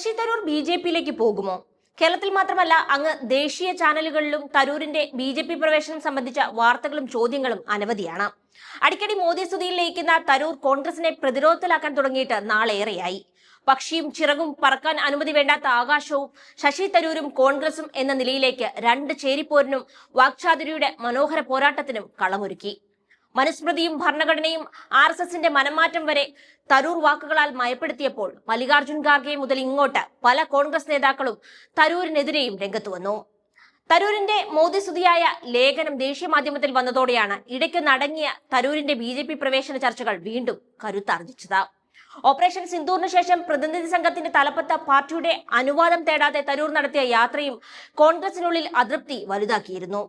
Sasi Tharoor B J പിയിലേക്ക് പോകുമോ? കേരളത്തിൽ മാത്രമല്ല അങ്ങ് ദേശീയ ചാനലുകളിലും തരൂരിന്റെ ബി ജെ പി പ്രവേശനം സംബന്ധിച്ച വാർത്തകളും ചോദ്യങ്ങളും അനവധിയാണ്. അടിക്കടി മോദി സ്തുതിയിൽ ലയിക്കുന്ന തരൂർ കോൺഗ്രസിനെ പ്രതിരോധത്തിലാക്കാൻ തുടങ്ങിയിട്ട് നാളേറെയായി. പക്ഷിയും ചിറകും പറക്കാൻ അനുമതി വേണ്ടാത്ത ആകാശവും ശശി തരൂരും കോൺഗ്രസും എന്ന നിലയിലേക്ക് രണ്ട് ചേരിപ്പോരിനും വാക്ചാതുരിയുടെ മനോഹര പോരാട്ടത്തിനും കളമൊരുക്കി. മനുസ്മൃതിയും ഭരണഘടനയും ആർ എസ് എസിന്റെ മനംമാറ്റം വരെ തരൂർ വാക്കുകളാൽ മയപ്പെടുത്തിയപ്പോൾ മല്ലികാർജുൻ ഖാർഗെ മുതൽ ഇങ്ങോട്ട് പല കോൺഗ്രസ് നേതാക്കളും തരൂരിനെതിരെയും രംഗത്ത് വന്നു. തരൂരിന്റെ മോദി സുധിയായ ലേഖനം ദേശീയ മാധ്യമത്തിൽ വന്നതോടെയാണ് ഇടയ്ക്ക് നടങ്ങിയ തരൂരിന്റെ ബി ജെ പി പ്രവേശന ചർച്ചകൾ വീണ്ടും കരുത്താർജിച്ചത്. ഓപ്പറേഷൻ സിന്ദൂറിന് ശേഷം പ്രതിനിധി സംഘത്തിന്റെ തലപ്പത്ത് പാർട്ടിയുടെ അനുവാദം തേടാതെ തരൂർ നടത്തിയ യാത്രയും കോൺഗ്രസിനുള്ളിൽ അതൃപ്തി വലുതാക്കിയിരുന്നു.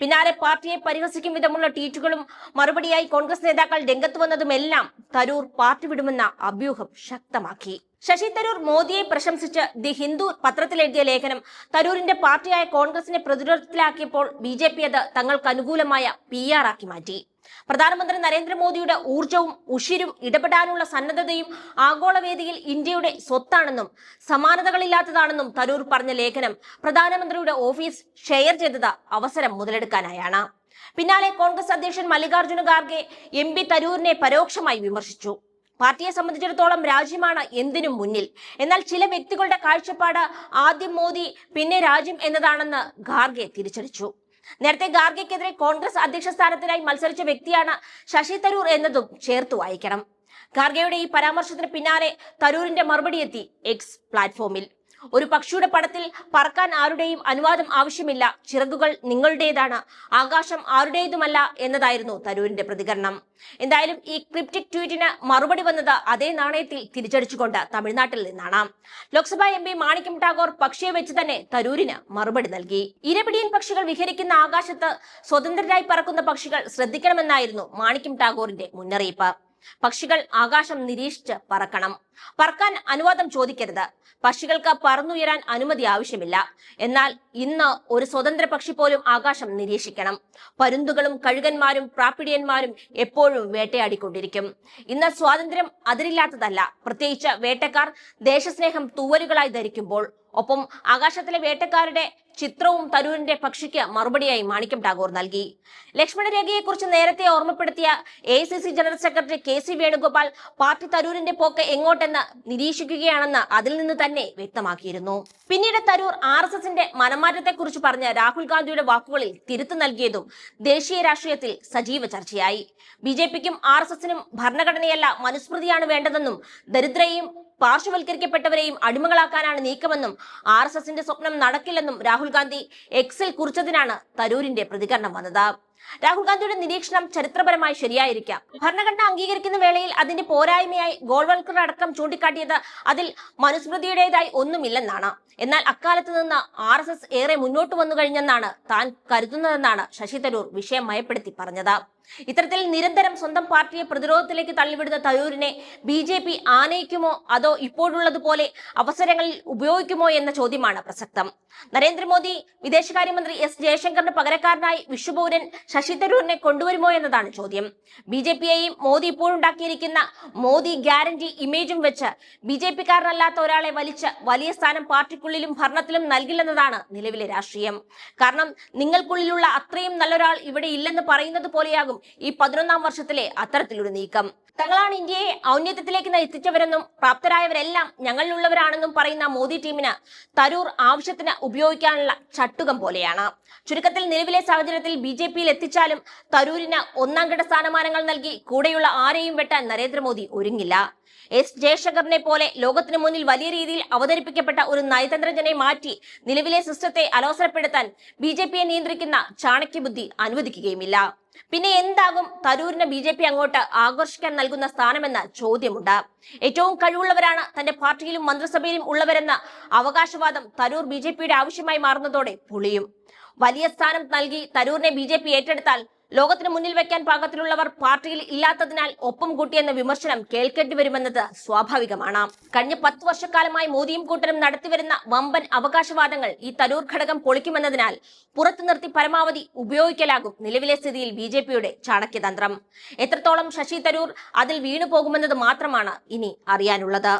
പിന്നാലെ പാർട്ടിയെ പരിഹസിക്കും വിധമുള്ള ട്വീറ്റുകളും മറുപടിയായി കോൺഗ്രസ് നേതാക്കൾ രംഗത്ത് വന്നതുമെല്ലാം തരൂർ പാർട്ടി വിടുമെന്ന അഭ്യൂഹം ശക്തമാക്കി. ശശി തരൂർ മോദിയെ പ്രശംസിച്ച് ദി ഹിന്ദു പത്രത്തിലെഴുതിയ ലേഖനം തരൂരിന്റെ പാർട്ടിയായ കോൺഗ്രസിനെ പ്രതിരോധത്തിലാക്കിയപ്പോൾ ബി ജെ പി അത് തങ്ങൾക്ക് അനുകൂലമായ പി ആർ ആക്കി മാറ്റി. പ്രധാനമന്ത്രി നരേന്ദ്രമോദിയുടെ ഊർജവും ഉഷിരും ഇടപെടാനുള്ള സന്നദ്ധതയും ആഗോളവേദിയിൽ ഇന്ത്യയുടെ സ്വത്താണെന്നും സമാനതകളില്ലാത്തതാണെന്നും തരൂർ പറഞ്ഞ ലേഖനം പ്രധാനമന്ത്രിയുടെ ഓഫീസ് ഷെയർ ചെയ്തത് അവസരം മുതലെടുക്കാനായാണ്. പിന്നാലെ കോൺഗ്രസ് അധ്യക്ഷൻ മല്ലികാർജുന ഖാർഗെ എം പി തരൂരിനെ പരോക്ഷമായി വിമർശിച്ചു. പാർട്ടിയെ സംബന്ധിച്ചിടത്തോളം രാജ്യമാണ് എന്തിനും മുന്നിൽ. എന്നാൽ ചില വ്യക്തികളുടെ കാഴ്ചപ്പാട് ആദ്യം മോദി പിന്നെ രാജ്യം എന്നതാണെന്ന് ഖാർഗെ തിരിച്ചടിച്ചു. നേരത്തെ ഖാർഗെക്കെതിരെ കോൺഗ്രസ് അധ്യക്ഷ സ്ഥാനത്തിനായി മത്സരിച്ച വ്യക്തിയാണ് ശശി തരൂർ എന്നതും ചേർത്തു വായിക്കണം. ഖാർഗെയുടെ ഈ പരാമർശത്തിന് പിന്നാലെ തരൂരിന്റെ മറുപടി എത്തി എക്സ് പ്ലാറ്റ്ഫോമിൽ ഒരു പക്ഷിയുടെ പടത്തിൽ പറക്കാൻ ആരുടെയും അനുവാദം ആവശ്യമില്ല. ചിറകുകൾ നിങ്ങളുടേതാണ്. ആകാശം ആരുടേതുമല്ല എന്നതായിരുന്നു തരൂരിന്റെ പ്രതികരണം. എന്തായാലും ഈ ക്രിപ്റ്റിക് ട്വീറ്റിന് മറുപടി വന്നത് അതേ നാണയത്തിൽ തിരിച്ചടിച്ചുകൊണ്ട് തമിഴ്നാട്ടിൽ നിന്നാണ്. ലോക്സഭാ എം പി മാണിക്യം ടാഗോർ പക്ഷിയെ വെച്ച് തന്നെ തരൂരിന് മറുപടി നൽകി. ഇരപിടിയൻ പക്ഷികൾ വിഹരിക്കുന്ന ആകാശത്ത് സ്വതന്ത്രരായി പറക്കുന്ന പക്ഷികൾ ശ്രദ്ധിക്കണമെന്നായിരുന്നു മാണിക്യം ടാഗോറിന്റെ മുന്നറിയിപ്പ്. പക്ഷികൾ ആകാശം നിരീക്ഷിച്ച് പറക്കണം. പറക്കാൻ അനുവാദം ചോദിക്കരുത്. പക്ഷികൾക്ക് പറന്നുയരാൻ അനുമതി ആവശ്യമില്ല. എന്നാൽ ഇന്ന് ഒരു സ്വതന്ത്ര പക്ഷി പോലും ആകാശം നിരീക്ഷിക്കണം. പരുന്തുകളും കഴുകന്മാരും പ്രാപ്പിടിയന്മാരും എപ്പോഴും വേട്ടയാടിക്കൊണ്ടിരിക്കും. ഇന്ന് സ്വാതന്ത്ര്യം അതിരില്ലാത്തതല്ല. പ്രത്യേകിച്ച് വേട്ടക്കാർ ദേശസ്നേഹം തൂവലുകളായി ധരിക്കുമ്പോൾ. ഒപ്പം ആകാശത്തിലെ വേട്ടക്കാരുടെ ചിത്രവും തരൂരിന്റെ പക്ഷിക്ക് മറുപടിയായി മാണിക്യം ടാഗോർ നൽകി. ലക്ഷ്മണരേഖയെക്കുറിച്ച് നേരത്തെ ഓർമ്മപ്പെടുത്തിയ A general secretary K C Venugopal party തരൂരിന്റെ പോക്ക് എങ്ങോട്ടെന്ന് നിരീക്ഷിക്കുകയാണെന്ന് അതിൽ നിന്ന് തന്നെ വ്യക്തമാക്കിയിരുന്നു. പിന്നീട് തരൂർ ആർ എസ് എസിന്റെ മനമാറ്റത്തെക്കുറിച്ച് പറഞ്ഞ രാഹുൽ ഗാന്ധിയുടെ വാക്കുകളിൽ തിരുത്തു നൽകിയതും ദേശീയ രാഷ്ട്രീയത്തിൽ സജീവ ചർച്ചയായി. ബി ജെ പിക്കും ആർ എസ് എസിനും ഭരണഘടനയല്ല മനുസ്മൃതിയാണ് വേണ്ടതെന്നും ദരിദ്രയും പാർശ്വവൽക്കരിക്കപ്പെട്ടവരെയും അടിമകളാക്കാനാണ് നീക്കമെന്നും ആർ എസ് എസിന്റെ സ്വപ്നം നടക്കില്ലെന്നും രാഹുൽ ഗാന്ധി എക്സിൽ കുറിച്ചതിനാണ് തരൂരിന്റെ പ്രതികരണം വന്നത്. രാഹുൽ ഗാന്ധിയുടെ നിരീക്ഷണം ചരിത്രപരമായി ശരിയായിരിക്കാം. ഭരണഘടന അംഗീകരിക്കുന്ന വേളയിൽ അതിന്റെ പോരായ്മയായി ഗോൾവൽക്കർ അടക്കം ചൂണ്ടിക്കാട്ടിയത് അതിൽ മനുസ്മൃതിയുടേതായി ഒന്നുമില്ലെന്നാണ്. എന്നാൽ അക്കാലത്ത് നിന്ന് ആർ എസ് എസ് ഏറെ മുന്നോട്ട് വന്നു കഴിഞ്ഞെന്നാണ് താൻ കരുതുന്നതെന്നാണ് ശശി തരൂർ വിഷയം മയപ്പെടുത്തി പറഞ്ഞത്. ഇത്തരത്തിൽ നിരന്തരം സ്വന്തം പാർട്ടിയെ പ്രതിരോധത്തിലേക്ക് തള്ളിവിടുന്ന തരൂരിനെ ബി ജെ പി ആനയിക്കുമോ? അതോ ഇപ്പോഴുള്ളതുപോലെ അവസരങ്ങളിൽ ഉപയോഗിക്കുമോ എന്ന ചോദ്യമാണ് പ്രസക്തം. നരേന്ദ്രമോദി വിദേശകാര്യമന്ത്രി എസ് ജയശങ്കറിന് പകരക്കാരനായി വിശ്വപൗരൻ ശശി തരൂരിനെ കൊണ്ടുവരുമോ എന്നതാണ് ചോദ്യം. ബി ജെ പിയെയും മോദി ഇപ്പോഴുണ്ടാക്കിയിരിക്കുന്ന മോദി ഗ്യാരണ്ടി ഇമേജും വെച്ച് ബി ജെ പിക്കാരനല്ലാത്ത ഒരാളെ വലിച്ച് വലിയ സ്ഥാനം പാർട്ടിക്കുള്ളിലും ഭരണത്തിലും നൽകില്ലെന്നതാണ് നിലവിലെ രാഷ്ട്രീയം. കാരണം നിങ്ങൾക്കുള്ളിലുള്ള അത്രയും നല്ലൊരാൾ ഇവിടെ ഇല്ലെന്ന് പറയുന്നത് പോലെയാകും ഈ പതിനൊന്നാം വർഷത്തിലെ അത്തരത്തിലൊരു നീക്കം. തങ്ങളാണ് ഇന്ത്യയെ ഔന്നത്യത്തിലേക്ക് എത്തിച്ചവരെന്നും പ്രാപ്തരായവരെല്ലാം ഞങ്ങളിലുള്ളവരാണെന്നും പറയുന്ന മോദി ടീമിന് തരൂർ ആവശ്യത്തിന് ഉപയോഗിക്കാനുള്ള ചട്ടുകം പോലെയാണ്. ചുരുക്കത്തിൽ നിലവിലെ സാഹചര്യത്തിൽ ബി ജെ പിയിൽ എത്തിച്ചാലും തരൂരിന് ഒന്നാം ഘട്ട സ്ഥാനമാനങ്ങൾ നൽകി കൂടെയുള്ള ആരെയും വെട്ടാൻ നരേന്ദ്രമോദി ഒരുങ്ങില്ല. എസ് ജയശങ്കറിനെ പോലെ ലോകത്തിന് മുന്നിൽ വലിയ രീതിയിൽ അവതരിപ്പിക്കപ്പെട്ട ഒരു നയതന്ത്രജ്ഞനെ മാറ്റി നിലവിലെ സിസ്റ്റത്തെ അലോസരപ്പെടുത്താൻ ബി നിയന്ത്രിക്കുന്ന ചാണക്യബുദ്ധി അനുവദിക്കുകയുമില്ല. പിന്നെ എന്താകും തരൂരിന് ബി ജെ പി അങ്ങോട്ട് ആകർഷിക്കാൻ നൽകുന്ന സ്ഥാനമെന്ന ചോദ്യമുണ്ട്. ഏറ്റവും കഴിവുള്ളവരാണ് തന്റെ പാർട്ടിയിലും മന്ത്രിസഭയിലും ഉള്ളവരെന്ന അവകാശവാദം തരൂർ ബി ആവശ്യമായി മാറുന്നതോടെ പൊളിയും. വലിയ സ്ഥാനം നൽകി തരൂരിനെ ബി ഏറ്റെടുത്താൽ ലോകത്തിന് മുന്നിൽ വെക്കാൻ പാകത്തിലുള്ളവർ പാർട്ടിയിൽ ഇല്ലാത്തതിനാൽ ഒപ്പം കൂട്ടിയെന്ന വിമർശനം കേൾക്കേണ്ടി വരുമെന്നത് സ്വാഭാവികമാണ്. കഴിഞ്ഞ പത്ത് വർഷക്കാലമായി മോദിയും കൂട്ടരും നടത്തിവരുന്ന വമ്പൻ അവകാശവാദങ്ങൾ ഈ തരൂർ ഘടകം പൊളിക്കുമെന്നതിനാൽ പുറത്തു നിർത്തി പരമാവധി ഉപയോഗിക്കലാകും നിലവിലെ സ്ഥിതിയിൽ ബി ജെ പിയുടെ ചാണക്യതന്ത്രം. എത്രത്തോളം ശശി തരൂർ അതിൽ വീണുപോകുമെന്നത് മാത്രമാണ് ഇനി അറിയാനുള്ളത്.